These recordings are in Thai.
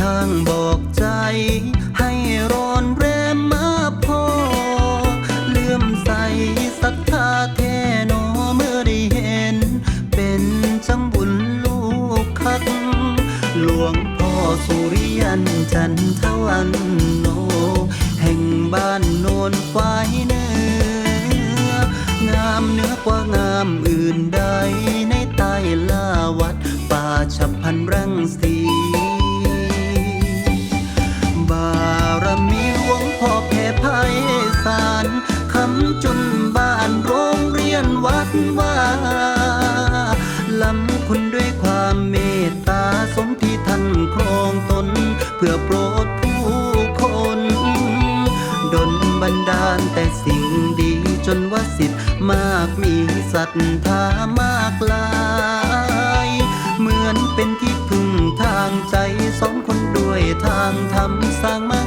ทางบอกใจ ให้ร้อนแรงมาพอ เลื่อมใสศรัทธาแท้นอเมื่อได้เห็น เป็นจังบุญลูกคัก หลวงพ่อสุริยันจันทวันโน แห่งบ้านโนนฝ้ายเนื้องามเนื้อกว่างามอื่นใดในใต้ลาวัดป่าฉับพันรังสี วัดว่าลำคุณด้วยความเมตตาสมที่ท่านครองตน เพื่อโปรดผู้คนดนบันดาลแต่สิ่งดีจนว่าสิทธิ์มากมีศรัทธามากลาย เหมือนเป็นที่พึ่งทางใจสองคนด้วยทางธรรมสร้างมา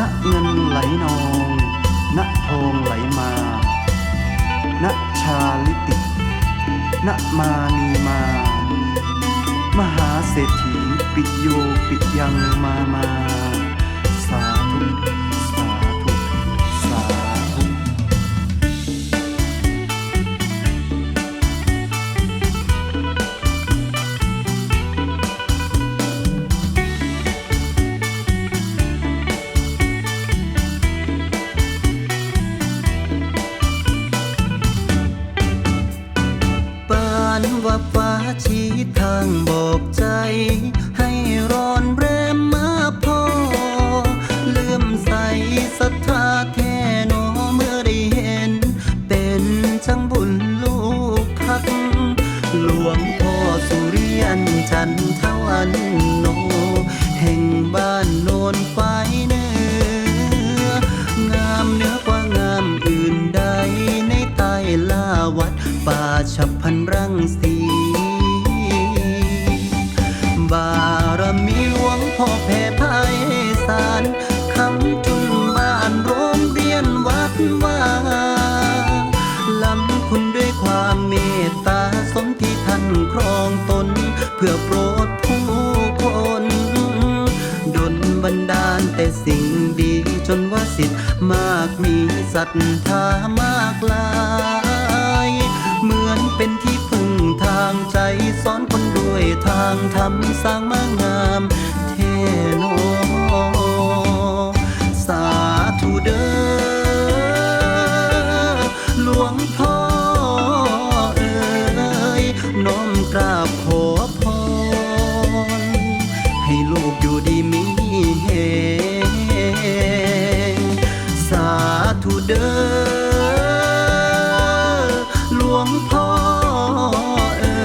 นะเงินไหลนองนะทองไหลมานะชาลิติณมานีมา มหาเศรษฐีปิโยปิยังมามา ชี้ทางบอกใจ ให้ร้อนแรมมาพอ เลื่อมใสศรัทธาแท้นอเมื่อได้เห็น เป็นช่างบุญลูกคัก หลวงพ่อสุริยันจันทวันโน แห่งบ้านโนนฝ่ายเนื้องามเนื้อกว่างามอื่นใดในใต้ลาวัดป่าฉับพันรังสี องตน เพื่อโปรดผู้คนดนบันดาลแต่สิ่งดีจนว่าสิทธิ์มากมีศรัทธามากลาย เหมือนเป็นที่พึ่งทางใจสอนคนด้วยทางธรรมสร้างมางามเทโน ธุเด้อหลวงพ่อเอ๋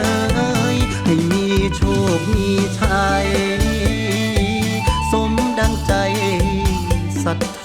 ยให้มีโชค มีชัย สมดังใจศรัทธา